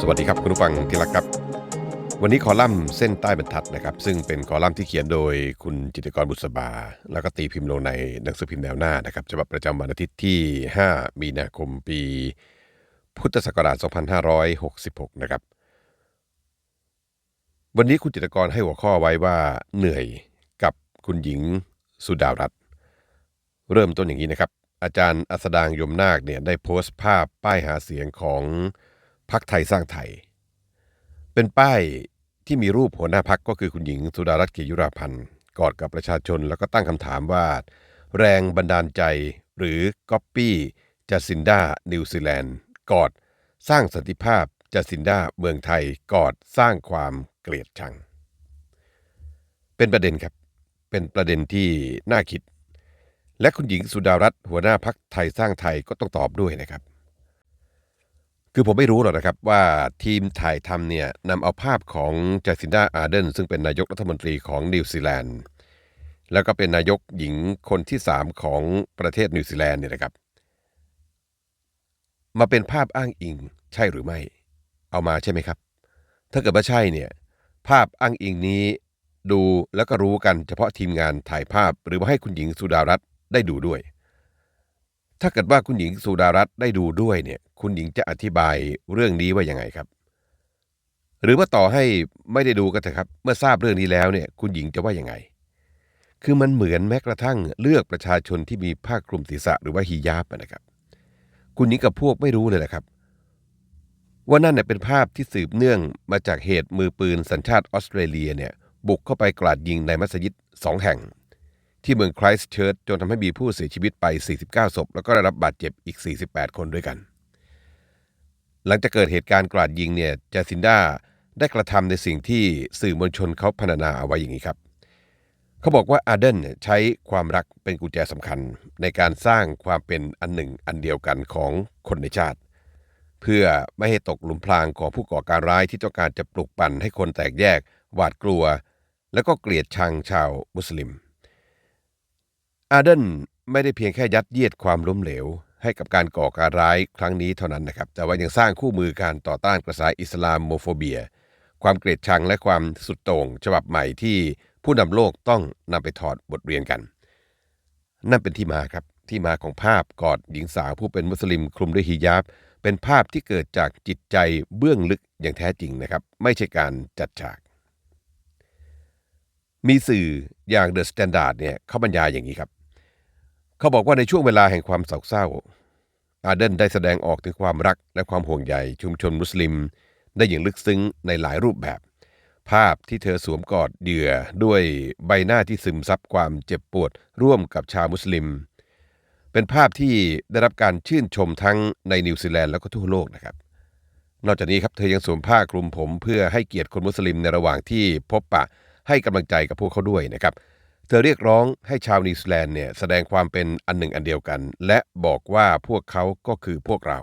สวัสดีครับคุณผู้ฟังที่รักครับ วันนี้คอลัมน์เส้นใต้บรรทัดนะครับ ซึ่งเป็นคอลัมน์ที่เขียนโดยคุณจิตกรบุษบา แล้วก็ตีพิมพ์ลงในหนังสือพิมพ์แนวหน้านะครับฉบับประจำวันอาทิตย์ที่ 5 มีนาคมปี พุทธศักราช 2566 นะครับ วันนี้คุณจิตกรให้หัวข้อไว้ว่าเหนื่อยกับคุณหญิงสุดารัตน์เริ่มต้นอย่างนี้นะครับ อาจารย์อัสดางยมนาคเนี่ยได้โพสต์ภาพป้ายหาเสียงของ พรรคไทยสร้างไทย เป็นป้ายที่มีรูปหัวหน้าพักก็คือคุณหญิงสุดารัตน์เกยุราพันธ์กอดกับประชาชนแล้วก็ตั้งคำถามว่า แรงบันดาลใจหรือก๊อปปี้จัสินดานิวซีแลนด์กอดสร้างสันติภาพจัสินดาเมืองไทยกอดสร้างความเกลียดชัง เป็นประเด็นครับ เป็นประเด็นที่น่าคิด และคุณหญิงสุดารัตน์หัวหน้าพักไทยสร้างไทยก็ต้องตอบด้วยนะครับ คือผมไม่รู้หรอกนะครับว่าทีมถ่ายทำเนี่ยนำเอาภาพของจ a ซินดาอาร์เดนซึ่งเป็นนายกรัฐมนตรีของนิวซีแลนด์ แล้วก็เป็นนายกหญิงคนที่สามของประเทศนิวซีแลนด์เนี่ยนะครับ มาเป็นภาพอ้างอิงใช่หรือไม่ เอามาใช่ไหมครับ ถ้าเกิดว่าใช่เนี่ยภาพอ้างอิงนี้ดูแล้วก็รู้กันเฉพาะทีมงานถ่ายภาพหรือว่าให้คุณหญิงสุดารัตน์ได้ดูด้วย ถ้าเกิดว่าคุณหญิงสุดารัตน์ได้ดูด้วยเนี่ย คุณหญิงจะอธิบายเรื่องนี้ว่ายังไงครับ หรือว่าต่อให้ไม่ได้ดูก็เถอะครับ เมื่อทราบเรื่องนี้แล้วเนี่ย คุณหญิงจะว่ายังไง คือมันเหมือนแม้กระทั่งเลือกประชาชนที่มีผ้าคลุมศีรษะหรือว่าฮิญาบนะครับ คุณหญิงกับพวกไม่รู้เลยนะครับ ว่านั่นเน่ยเป็นภาพที่สืบเนื่องมาจากเหตุมือปืนสัญชาติออสเตรเลียเนี่ยบุกเข้าไปกราดยิงในมัสยิดสองแห่ง ที่เมืองไครสต์เชิร์ชจนทำให้มีผู้เสียชีวิตไป 49 ศพ แล้วก็ได้รับบาดเจ็บอีก 48 คนด้วยกัน หลังจากเกิดเหตุการณ์กราดยิงเนี่ยจาซินดาได้กระทำในสิ่งที่สื่อมวลชนเขาพรรณนาเอาไว้อย่างนี้ครับ เขาบอกว่าอาเดนใช้ความรักเป็นกุญแจสำคัญ ในการสร้างความเป็นอันหนึ่งอันเดียวกันของคนในชาติ เพื่อไม่ให้ตกหลุมพรางของผู้ก่อการร้ายที่ต้องการจะปลุกปั่นให้คนแตกแยก หวาดกลัว แล้วก็เกลียดชังชาวมุสลิม อาเดนไม่ได้เพียงแค่ยัดเยียดความล้มเหลว ให้กับการก่อการร้ายครั้งนี้เท่านั้นนะครับ แต่ว่ายังสร้างคู่มือการต่อต้านกระแสอิสลามโมโฟเบีย ความเกลียดชังและความสุดโต่งฉบับใหม่ที่ผู้นำโลกต้องนำไปถอดบทเรียนกัน นั่นเป็นที่มาครับที่มาของภาพกอดหญิงสาวผู้เป็นมุสลิมคลุมด้วยฮิญาบ เป็นภาพที่เกิดจากจิตใจเบื้องลึกอย่างแท้จริงนะครับ ไม่ใช่การจัดฉาก มีสื่ออย่างเดอะสแตนดาร์ดเนี่ยเขาบรรยายอย่างนี้ครับ เขาบอกว่าในช่วงเวลาแห่งความโศกเศร้า อาเดนได้แสดงออกถึงความรักและความห่วงใยชุมชนมุสลิม ได้อย่างลึกซึ้งในหลายรูปแบบ ภาพที่เธอสวมกอดเหยื่อด้วยใบหน้าที่ซึมซับความเจ็บปวดร่วมกับชาวมุสลิม เป็นภาพที่ได้รับการชื่นชมทั้งในนิวซีแลนด์แล้วก็ทั่วโลกนะครับ นอกจากนี้ครับเธอยังสวมผ้าคลุมผมเพื่อให้เกียรติคนมุสลิมในระหว่างที่พบปะให้กำลังใจกับพวกเขาด้วยนะครับ เธอเรียกร้องให้ชาวนิวซีแลนด์เนี่ยแสดงความเป็นอันหนึ่งอันเดียวกัน และบอกว่าพวกเขาก็คือพวกเรา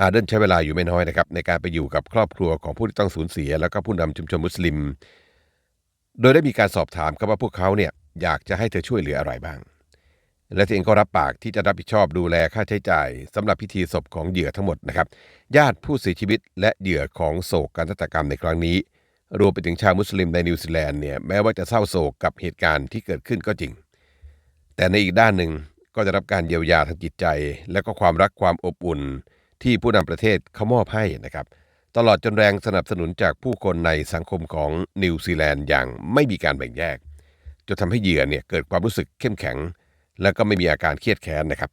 อาเดนใช้เวลาอยู่ไม่น้อยนะครับ ในการไปอยู่กับครอบครัวของผู้ที่ต้องสูญเสีย แล้วก็ผู้นำชุมชนมุสลิม โดยได้มีการสอบถามครับว่าพวกเขาเนี่ยอยากจะให้เธอช่วยเหลืออะไรบ้าง และเธอเองก็รับปากที่จะรับผิดชอบดูแลค่าใช้จ่ายสำหรับพิธีศพของเหยื่อทั้งหมดนะครับ ญาติผู้เสียชีวิตและเหยื่อของโศกการฆาตกรรมในครั้งนี้ รวมไปถึงชาวมุสลิมในนิวซีแลนด์เนี่ยแม้ว่าจะเศร้าโศกกับเหตุการณ์ที่เกิดขึ้นก็จริง แต่ในอีกด้านหนึ่งก็จะรับการเยียวยาทางจิตใจ และก็ความรักความอบอุ่นที่ผู้นำประเทศเขามอบให้นะครับ ตลอดจนแรงสนับสนุนจากผู้คนในสังคมของนิวซีแลนด์อย่างไม่มีการแบ่งแยกจนทำให้เหยื่อเนี่ยเกิดความรู้สึกเข้มแข็ง และก็ไม่มีอาการเครียดแค้นนะครับ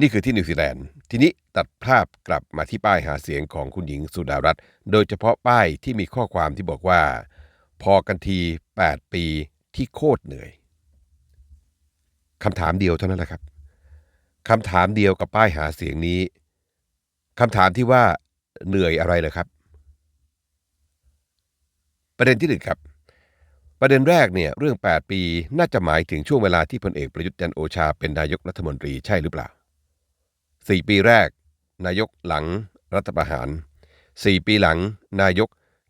นี่คือที่นิวซีแลนด์ ทีนี้ตัดภาพกลับมาที่ป้ายหาเสียงของคุณหญิงสุดารัตน์ โดยเฉพาะป้ายที่มีข้อความที่บอกว่า พอกันที 8 ปีที่โคตรเหนื่อยคำถามเดียวเท่านั้นแหละครับคำถามเดียวกับป้ายหาเสียงนี้คำถามที่ว่าเหนื่อยอะไรเหรอครับ ประเด็นที่หนึ่งครับ ประเด็นแรกเนี่ยเรื่อง 8 ปีน่าจะหมายถึงช่วงเวลาที่พลเอกประยุทธ์จันโอชาเป็นนายกรัฐมนตรีใช่หรือเปล่า 4 ปีแรก นายกหลังรัฐประหาร 4 ปีหลัง นายก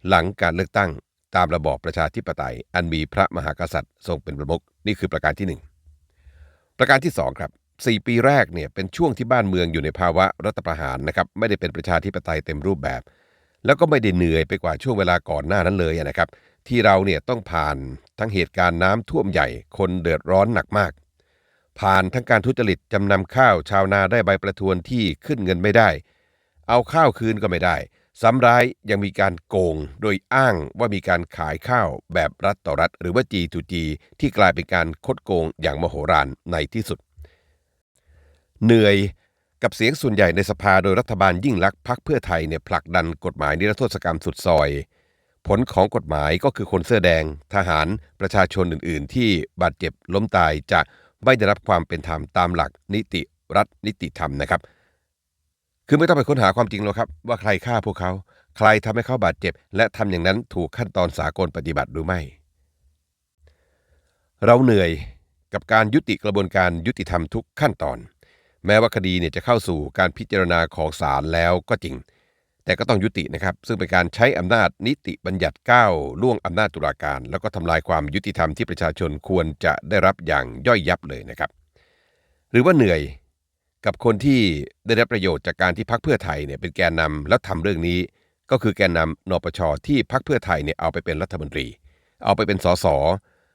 หลังการเลือกตั้ง ตามระบอบประชาธิปไตย อันมีพระมหากษัตริย์ทรงเป็นประมุขนี่คือประการที่ 1 ประการที่ 2 ครับ 4 ปีแรกเนี่ยเป็นช่วงที่บ้านเมืองอยู่ในภาวะรัฐประหารนะครับไม่ได้เป็นประชาธิปไตยเต็มรูปแบบ แล้วก็ไม่ได้เหนื่อยไปกว่าช่วงเวลาก่อนหน้านั้นเลยนะครับที่เราเนี่ยต้องผ่านทั้งเหตุการณ์น้ำท่วมใหญ่คนเดือดร้อนหนักมาก ผ่านทั้งการทุจริตจำนำข้าวชาวนาได้ใบประทวนที่ขึ้นเงินไม่ได้ เอาข้าวคืนก็ไม่ได้ ซ้ำร้ายยังมีการโกงโดยอ้างว่ามีการขายข้าวแบบรัฐต่อรัฐ หรือว่า G2G ที่กลายเป็นการคดโกงอย่างมโหฬารในที่สุด เหนื่อยกับเสียงส่วนใหญ่ในสภาโดยรัฐบาลยิ่งลักษณ์พักเพื่อไทยเนี่ยผลักดันกฎหมายนิรโทษกรรมสุดซอย ผลของกฎหมายก็คือคนเสื้อแดง ทหารประชาชนอื่น ๆ ที่บาดเจ็บล้มตายจะ ไม่ได้รับความเป็นธรรมตามหลักนิติรัฐนิติธรรมนะครับ คือไม่ต้องไปค้นหาความจริงหรอกครับ ว่าใครฆ่าพวกเขา ใครทำให้เขาบาดเจ็บ และทำอย่างนั้นถูกขั้นตอนสากลปฏิบัติหรือไม่ เราเหนื่อยกับการยุติกระบวนการยุติธรรมทุกขั้นตอน แม้ว่าคดีเนี่ยจะเข้าสู่การพิจารณาของศาลแล้วก็จริง แต่ก็ต้องยุตินะครับ ซึ่งเป็นการใช้อำนาจนิติบัญญัติก้าวล่วงอำนาจตุลาการ แล้วก็ทำลายความยุติธรรมที่ประชาชนควรจะได้รับอย่างย่อยยับเลยนะครับ หรือว่าเหนื่อยกับคนที่ได้รับประโยชน์จากการที่พักเพื่อไทยเนี่ยเป็นแกนนำแล้วทำเรื่องนี้ ก็คือแกนนำนปชที่พักเพื่อไทยเนี่ยเอาไปเป็นรัฐมนตรี เอาไปเป็นสส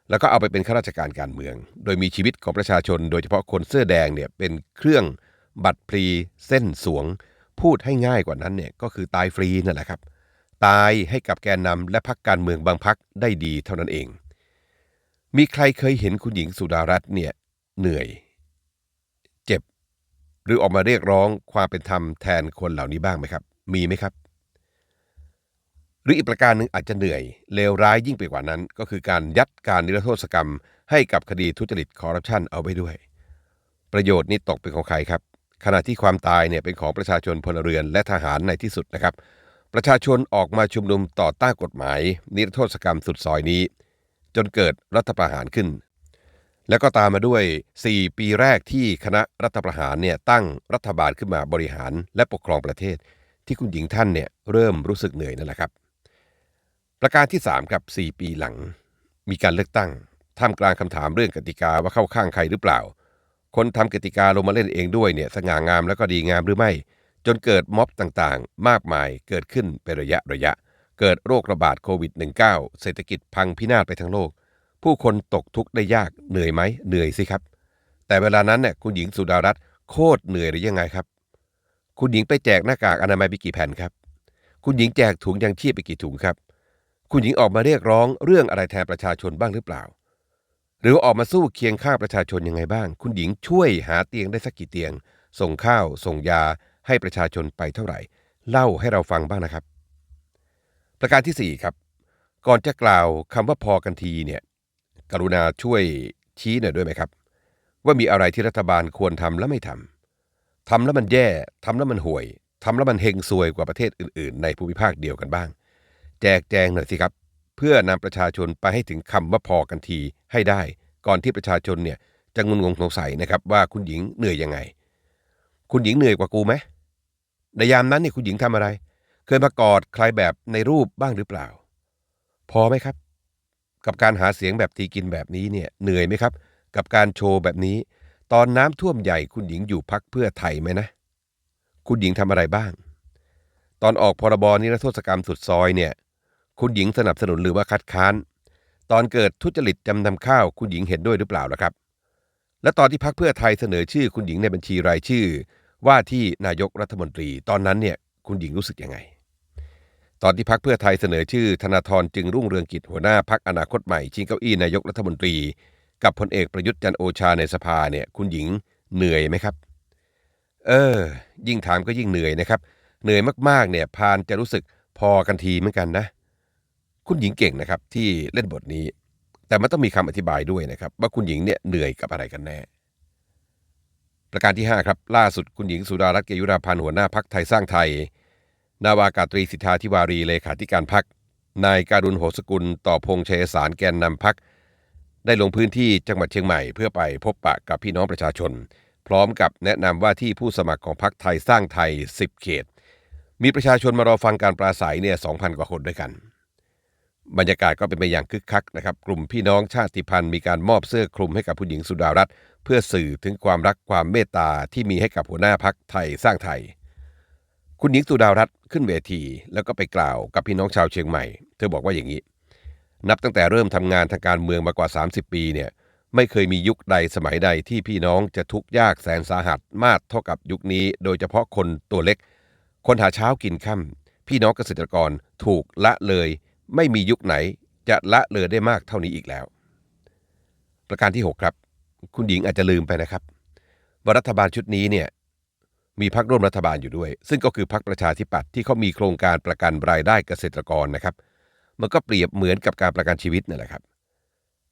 แล้วก็เอาไปเป็นข้าราชการการเมือง โดยมีชีวิตของประชาชน โดยเฉพาะคนเสื้อแดงเนี่ยเป็นเครื่องบัตรพลีเส้นสวง พูดให้ง่ายกว่านั้นเนี่ยก็คือตายฟรีนั่นแหละครับ ตายให้กับแกนนำและพักการเมืองบางพักได้ดีเท่านั้นเอง มีใครเคยเห็นคุณหญิงสุดารัตน์เนี่ยเหนื่อย เจ็บ หรือออกมาเรียกร้องความเป็นธรรมแทนคนเหล่านี้บ้างไหมครับ มีไหมครับ หรืออีกประการหนึ่งอาจจะเหนื่อยเลวร้ายยิ่งไปกว่านั้น ก็คือการยัดการนิรโทษกรรม ให้กับคดีทุจริตคอร์รัปชันเอาไว้ด้วย ประโยชน์นี้ตกเป็นของใครครับ ขณะที่ความตายเนี่ยเป็นของประชาชนพลเรือนและทหารในที่สุดนะครับ ประชาชนออกมาชุมนุมต่อต้านกฎหมาย นิรโทษกรรมสุดซอยนี้ จนเกิดรัฐประหารขึ้น แล้วก็ตามมาด้วย 4 ปีแรกที่คณะรัฐประหารเนี่ยตั้งรัฐบาลขึ้นมาบริหารและปกครองประเทศ ที่คุณหญิงท่านเนี่ยเริ่มรู้สึกเหนื่อยนั่นแหละครับ ประการที่ 3 กับ 4 ปีหลัง มีการเลือกตั้งท่ามกลางคำถามเรื่องกติกาว่าเข้าข้างใครหรือเปล่า คนทำกติกาลงมาเล่นเองด้วยเนี่ยสง่างามแล้วก็ดีงามหรือไม่ จนเกิดม็อบต่างๆ มากมายเกิดขึ้นเป็นระยะระยะ เกิดโรคระบาดโควิด -19 เศรษฐกิจพังพินาศไปทั้งโลก ผู้คนตกทุกข์ได้ยากเหนื่อยไหมเหนื่อยสิครับ แต่เวลานั้นเนี่ยคุณหญิงสุดารัตน์โคตรเหนื่อยหรือยังไงครับ คุณหญิงไปแจกหน้ากากอนามัยไปกี่แผ่นครับ คุณหญิงแจกถุงยางชีพไปกี่ถุงครับ คุณหญิงออกมาเรียกร้องเรื่องอะไรแทนประชาชนบ้างหรือเปล่า หรือออกมาสู้เคียงข้างประชาชนยังไงบ้าง คุณหญิงช่วยหาเตียงได้สักกี่เตียง ส่งข้าว ส่งยาให้ประชาชนไปเท่าไหร่ เล่าให้เราฟังบ้างนะครับ ประการที่ 4 ครับ ก่อนจะกล่าวคำว่าพอกันทีเนี่ยกรุณาช่วยชี้หน่อยด้วยไหมครับ ว่ามีอะไรที่รัฐบาลควรทำและไม่ทำทำแล้วมันแย่ทำแล้วมันห่วยทำแล้วมันเฮงซวยกว่าประเทศอื่น ๆ ในภูมิภาคเดียวกันบ้าง แจกแจงหน่อยสิครับ เพื่อนำประชาชนไปให้ถึงคำว่าพอกันทีให้ได้ ก่อนที่ประชาชนเนี่ยจะงุนงงสงสัยนะครับว่าคุณหญิงเหนื่อยยังไง คุณหญิงเหนื่อยกว่ากูไหมในยามนั้นเนี่ยคุณหญิงทำอะไร เคยมากอดใครแบบในรูปบ้างหรือเปล่า พอไหมครับ กับการหาเสียงแบบทีกินแบบนี้เนี่ยเหนื่อยไหมครับ กับการโชว์แบบนี้ ตอนน้ำท่วมใหญ่คุณหญิงอยู่พักเพื่อไทยไหมนะ คุณหญิงทำอะไรบ้าง ตอนออกพรบนิรโทษกรรมสุดซอยเนี่ย คุณหญิงสนับสนุนหรือว่าคัดค้าน ตอนเกิดทุจริตจำนำข้าวคุณหญิงเห็นด้วยหรือเปล่าล่ะครับ และตอนที่พักเพื่อไทยเสนอชื่อคุณหญิงในบัญชีรายชื่อ ว่าที่นายกรัฐมนตรี ตอนนั้นเนี่ยคุณหญิงรู้สึกยังไง ตอนที่พักเพื่อไทยเสนอชื่อ ธนาธรจึงรุ่งเรืองกิจหัวหน้าพักอนาคตใหม่ชิงเก้าอี้นายกรัฐมนตรี กับพลเอกประยุทธ์จันโอชาในสภาเนี่ยคุณหญิงเหนื่อยไหมครับ เออ ยิ่งถามก็ยิ่งเหนื่อยนะครับ เหนื่อยมากๆเนี่ยพานจะรู้สึกพอกันทีเหมือนกันนะ คุณหญิงเก่งนะครับที่เล่นบทนี้ แต่มันต้องมีคำอธิบายด้วยนะครับ ว่าคุณหญิงเนี่ยเหนื่อยกับอะไรกันแน่ ประการที่ 5 ครับ ล่าสุดคุณหญิงสุดารัตน์เกยุราพันธ์หัวหน้าพักไทยสร้างไทย นาวากาตรีสิทธาธิวารีเลขาธิการพักนายการุณโหสกุลต่อพงษ์ชัยสารแกนนำพักได้ลงพื้นที่จังหวัดเชียงใหม่เพื่อไปพบปะกับพี่น้องประชาชน พร้อมกับแนะนำว่าที่ผู้สมัครของพักไทยสร้างไทย 10 เขต มีประชาชนมารอฟังการปราศัยเนี่ย2,000 กว่าคนด้วยกัน บรรยากาศก็เป็นไปอย่างคึกคักนะครับ กลุ่มพี่น้องชาติพันธุ์มีการมอบเสื้อคลุมให้กับผู้หญิงสุดารัตน์เพื่อสื่อถึงความรักความเมตตาที่มีให้กับหัวหน้าพักไทยสร้างไทย คุณหญิงสุดารัตน์ขึ้นเวที แล้วก็ไปกล่าวกับพี่น้องชาวเชียงใหม่ เธอบอกว่าอย่างนี้ นับตั้งแต่เริ่มทำงานทางการเมืองมากว่า 30 ปีเนี่ยไม่เคยมียุคใดสมัยใดที่พี่น้องจะทุกข์ยากแสนสาหัสมากเท่ากับยุคนี้ โดยเฉพาะคนตัวเล็ก คนหาเช้ากินค่ำพี่น้องเกษตรกรถูกละเลย ไม่มียุคไหนจะละเลยได้มากเท่านี้อีกแล้ว ประการที่ 6 ครับ คุณหญิงอาจจะลืมไปนะครับว่ารัฐบาลชุดนี้เนี่ยมีพักร่วมรัฐบาลอยู่ด้วย ซึ่งก็คือพักประชาธิปัตย์ที่เขามีโครงการประกันรายได้เกษตรกรนะครับ มันก็เปรียบเหมือนกับการประกันชีวิตนั่นแหละครับ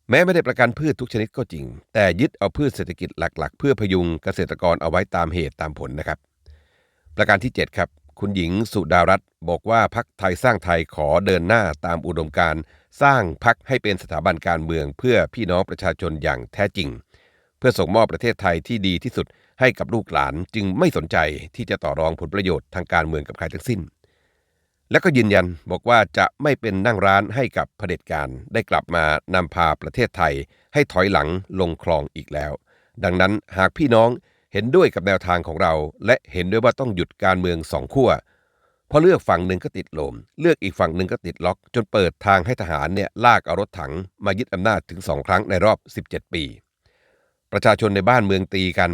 แม้ไม่ได้ประกันพืชทุกชนิดก็จริง แต่ยึดเอาพืชเศรษฐกิจหลัก ๆ เพื่อพยุงเกษตรกรเอาไว้ตามเหตุตามผลนะครับ ประการที่ 7 ครับ คุณหญิงสุดารัตน์บอกว่าพักไทยสร้างไทยขอเดินหน้าตามอุดมการสร้างพักให้เป็นสถาบันการเมืองเพื่อพี่น้องประชาชนอย่างแท้จริง เพื่อส่งมอบประเทศไทยที่ดีที่สุดให้กับลูกหลานจึงไม่สนใจที่จะต่อรองผลประโยชน์ทางการเมืองกับใครทั้งสิ้น และก็ยืนยันบอกว่าจะไม่เป็นนั่งร้านให้กับเผด็จการได้กลับมานำพาประเทศไทย ให้ถอยหลังลงคลองอีกแล้ว ดังนั้นหากพี่น้อง เห็นด้วยกับแนวทางของเรา และเห็นด้วยว่าต้องหยุดการเมืองสองขั้วพอเลือกฝั่งหนึ่งก็ติดลม เลือกอีกฝั่งหนึ่งก็ติดล็อก จนเปิดทางให้ทหารเนี่ยลากเอารถถังมายึดอำนาจถึงสองครั้งในรอบ 17 ปี ประชาชนในบ้านเมืองตีกัน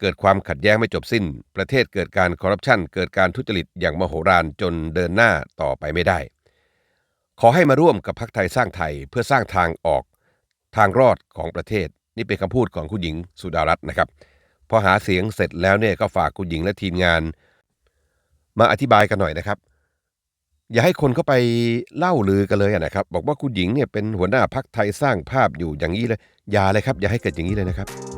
เกิดความขัดแย้งไม่จบสิ้น ประเทศเกิดการคอร์รัปชันเกิดการทุจริตอย่างมโหฬารจนเดินหน้าต่อไปไม่ได้ ขอให้มาร่วมกับพรรคไทยสร้างไทยเพื่อสร้างทางออก ทางรอดของประเทศ นี่เป็นคำพูดของคุณหญิงสุดารัตน์นะครับ พอหาเสียงเสร็จแล้วเนี่ยก็ฝากคุณหญิงและทีมงาน มาอธิบายกันหน่อยนะครับ อย่าให้คนเข้าไปเล่าลือกันเลยนะครับ บอกว่าคุณหญิงเนี่ยเป็นหัวหน้าพักไทยสร้างภาพอยู่อย่างนี้เลยอย่าเลยครับ อย่าให้เกิดอย่างนี้เลยนะครับ